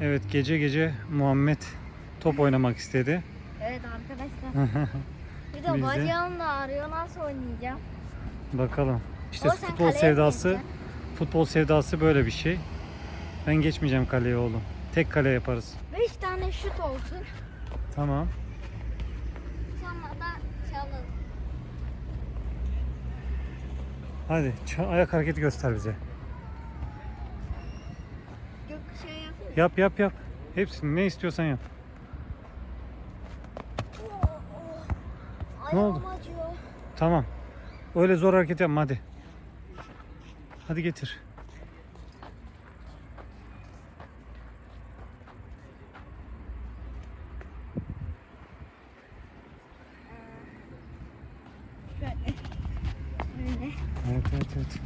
Evet gece gece Muhammed top oynamak istedi. Evet arkadaşlar. Bir de Biz de- bacağım da ağrıyor. Nasıl oynayacağım? Bakalım. İşte O sen futbol kaleye sevdası futbol sevdası böyle bir şey. Ben geçmeyeceğim kaleye oğlum. Tek kale yaparız. 5 tane şut olsun. Tamam. Sonra da çalın. Hadi ça- ayak hareketi göster bize. Yok şey yapayım. Yap yap yap. Hepsini ne istiyorsan yap. Ne oldu? Tamam. Öyle zor hareket yapma hadi. Hadi getir. Şöyle. Böyle. Evet evet evet.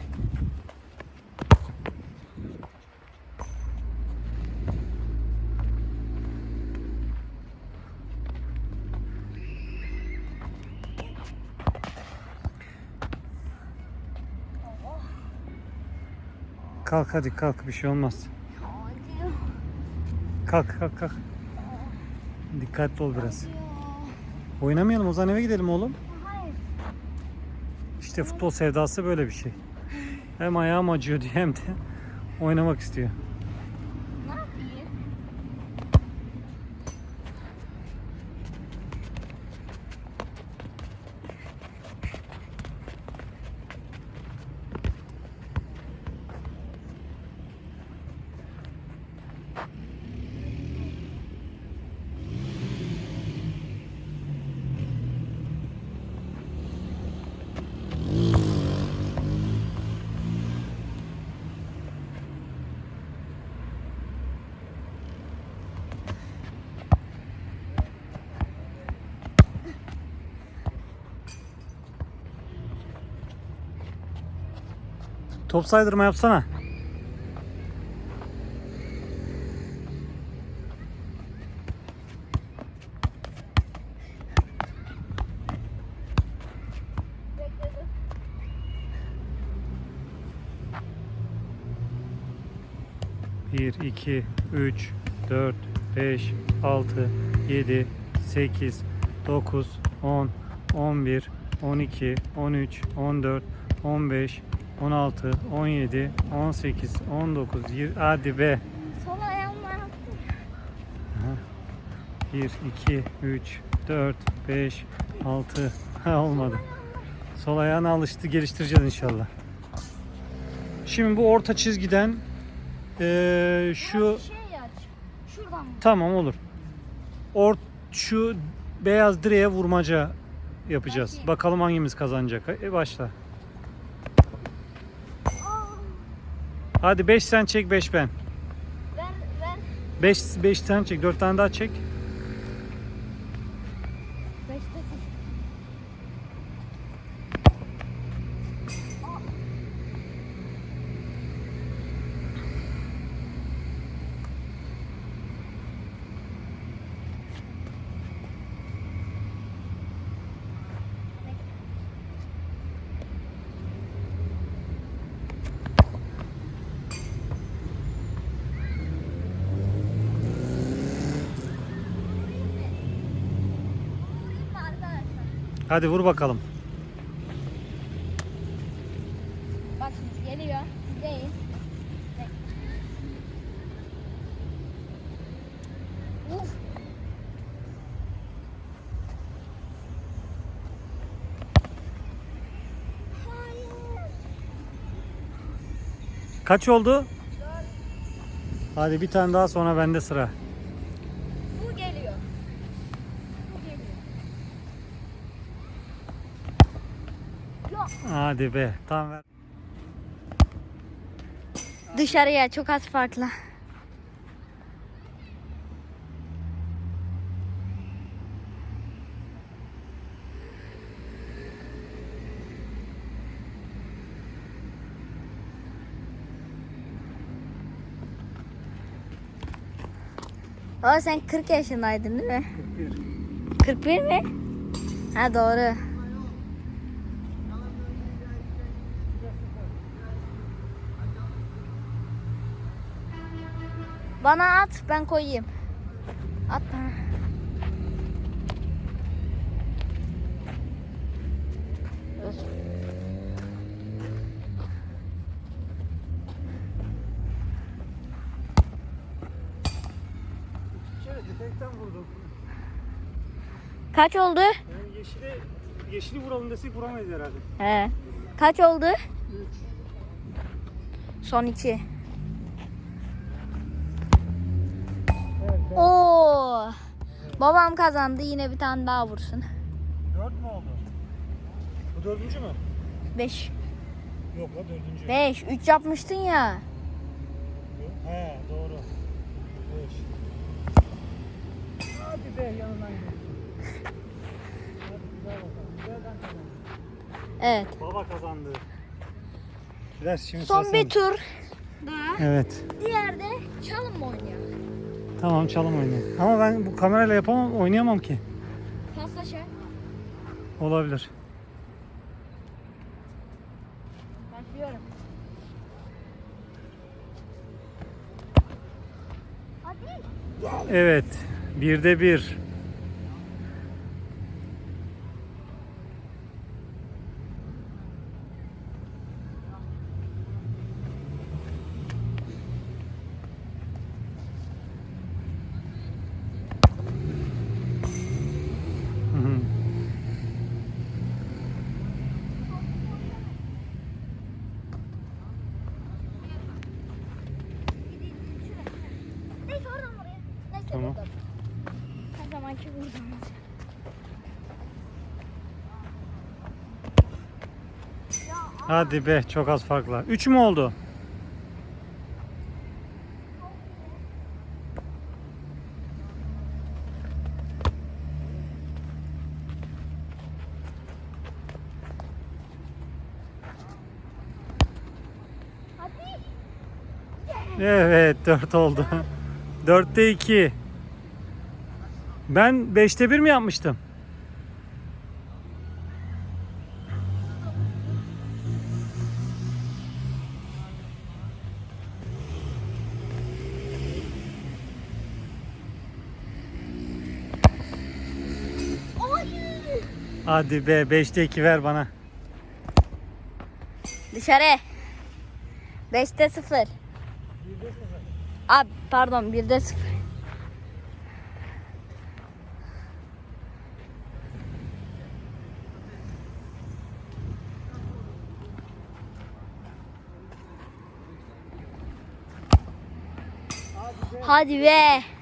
Kalk hadi kalk bir şey olmaz. Kalk kalk kalk. Dikkatli ol biraz. Oynamayalım o zaman eve gidelim oğlum. İşte futbol sevdası böyle bir şey. Hem ayağım acıyor diye hem de oynamak istiyor. Ne yapayım? Top saydırma yapsana. Bir, iki, üç, dört, beş, altı, yedi, sekiz, dokuz, on, on bir, on iki, on üç, on dört, on beş, on altı, on yedi, on sekiz, on dokuz, yirmi. Hadi be. Sol ayağımla yaptım. 1, 2, 3, 4, 5, 6. Ha olmadı. Sol ayağına alıştı. Geliştireceğiz inşallah. Şimdi bu orta çizgiden eee, şu Şey aç. Şuradan mı? tamam olur. Ort şu beyaz direğe vurmaca yapacağız. Bakayım. Bakalım hangimiz kazanacak. E başla. Aa, Hadi 5 sen çek 5 ben. ver ver. 5 5 sen çek. 4 tane daha çek. Beşte Vurayım mı arkadaşlar? Hadi vur bakalım. Bak şimdi geliyor. Değil. Uf. Kaç oldu? Hadi bir tane daha sonra bende sıra. Bu geliyor. Bu geliyor. Yok. Hadi be. Tamam ver. Dışarıya çok az farklı. Aa sen 40 yaşındaydın değil mi? 41 mi? Ha doğru. Bana at ben koyayım. At bana. Kaç oldu? Yani yeşili, yeşili vuralım desek vuramayız herhalde. He. Kaç oldu? Son iki. Oo. Babam kazandı. Yine bir tane daha vursun. Dört mü oldu? Bu dördüncü mü? Beş. Yok la dördüncü. Beş. Üç yapmıştın ya. He doğru. Beş. Hadi be yanından gel. Evet. Baba kazandı. Biraz şimdi Son bir tur. Daha. Evet. Diğerde çalım mı oynayalım? Tamam çalım oynayalım. Ama ben bu kamerayla yapamam, oynayamam ki. Paslaşa. Olabilir. Başlıyorum. Hadi. Evet. Birde bir. Hı hı. Neyse oradan oraya. Neyse Tamam. buradan. Her zamanki buradan. Hadi be çok az farkla. Üç mü oldu? Evet 4 oldu. 4'te 2. Ben 5'te 1 mi yapmıştım? Hadi be 5'te 2 ver bana. Dışarı. 5'te 0. Abi pardon 1'de 0. Hadi be.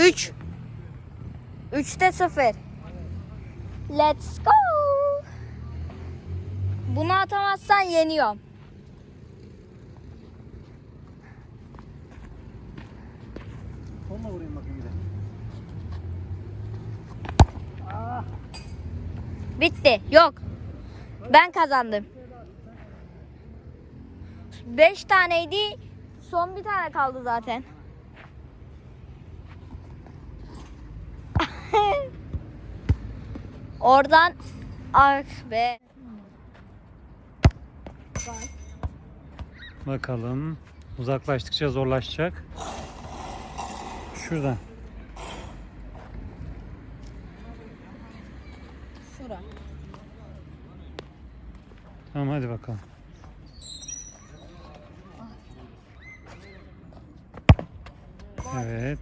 Üç. Üçte sıfır. Let's go. Bunu atamazsan yeniyorum. Sonuna vurayım bakayım bir de. Bitti. Yok. Ben kazandım. Beş taneydi. Son bir tane kaldı zaten. Oradan ah be. Bakalım. Uzaklaştıkça zorlaşacak. Şuradan. Şura. Tamam hadi bakalım. Evet.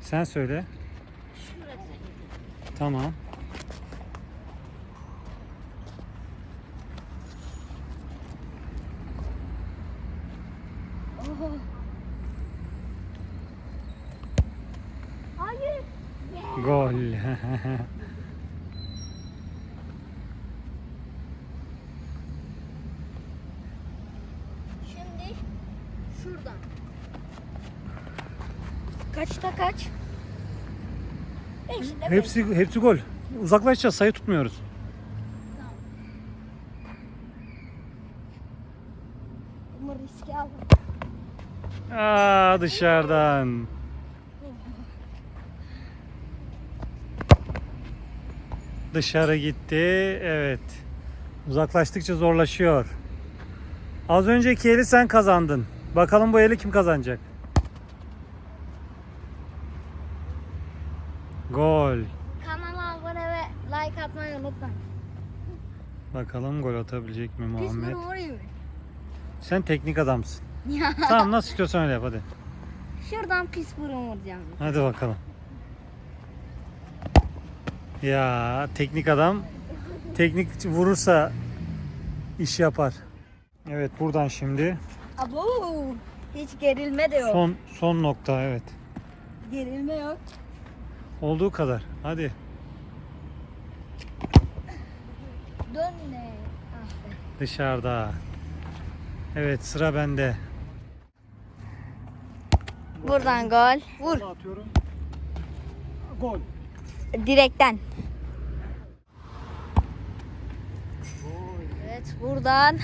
Sen söyle. Şurası. Tamam. Hayır. Gol. Şimdi şuradan. Kaçta kaç? Beşte beş. hepsi hepsi gol. Uzaklaşacağız sayı tutmuyoruz. Ama aldım. Aa dışarıdan. Dışarı gitti. Evet. Uzaklaştıkça zorlaşıyor. Az önceki eli sen kazandın. Bakalım bu eli kim kazanacak? Gol. Kanala abone ve like atmayı unutma. Bakalım gol atabilecek mi Muhammed? bunu vurayım mı? Sen teknik adamsın. Ya Tamam nasıl istiyorsan öyle yap hadi. şuradan pis burun vuracağım. Hadi bakalım. Ya teknik adam teknik vurursa iş yapar. Evet buradan şimdi Abo hiç gerilme de yok. son son nokta evet. Gerilme yok. Olduğu kadar. Hadi. Dön yine. Ah be. Dışarıda. Evet sıra bende. Buradan gol. Vur. Atıyorum. Gol. Direkten. Evet buradan.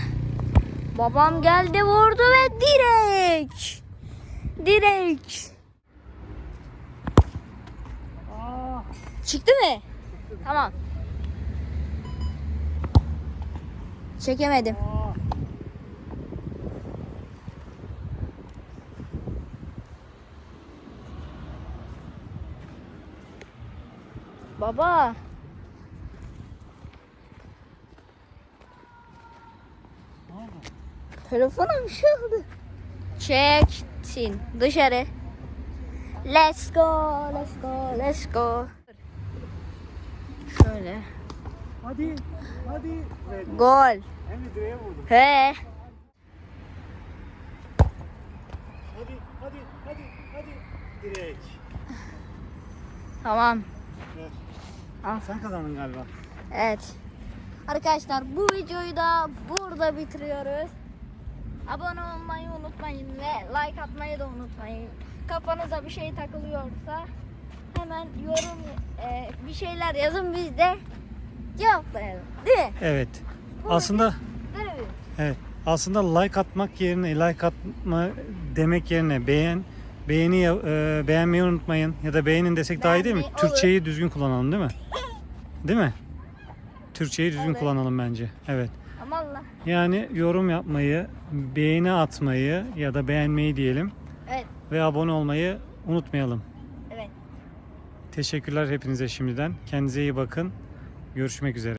Babam geldi vurdu ve direk. Direk. Çıktı mı? Tamam. Çekemedim. Baba. Telefona bir şey oldu. Çektin dışarı. Let's go, let's go, let's go. Şöyle. Hadi. Hadi. Gol. Hem de direğe vurdum. He. Hadi. Hadi. Hadi. Hadi. Direk. Tamam. Ver. Al. Sen kazandın galiba. Evet. Arkadaşlar bu videoyu da burada bitiriyoruz. Abone olmayı unutmayın ve like atmayı da unutmayın. Kafanıza bir şey takılıyorsa hemen yorum e, bir şeyler yazın biz de cevaplayalım. Değil mi? Evet. Aslında? Evet. Aslında like atmak yerine like atma demek yerine beğen beğeni e, beğenmeyi unutmayın ya da beğenin desek daha iyi değil mi? Beğenmeyi, olur. Türkçeyi düzgün kullanalım değil mi? Değil mi? Türkçeyi düzgün Olur. kullanalım bence. Evet. Ama Allah. Yani yorum yapmayı, beğeni atmayı ya da beğenmeyi diyelim Evet. ve abone olmayı unutmayalım. Evet. Teşekkürler hepinize şimdiden. Kendinize iyi bakın. Görüşmek üzere.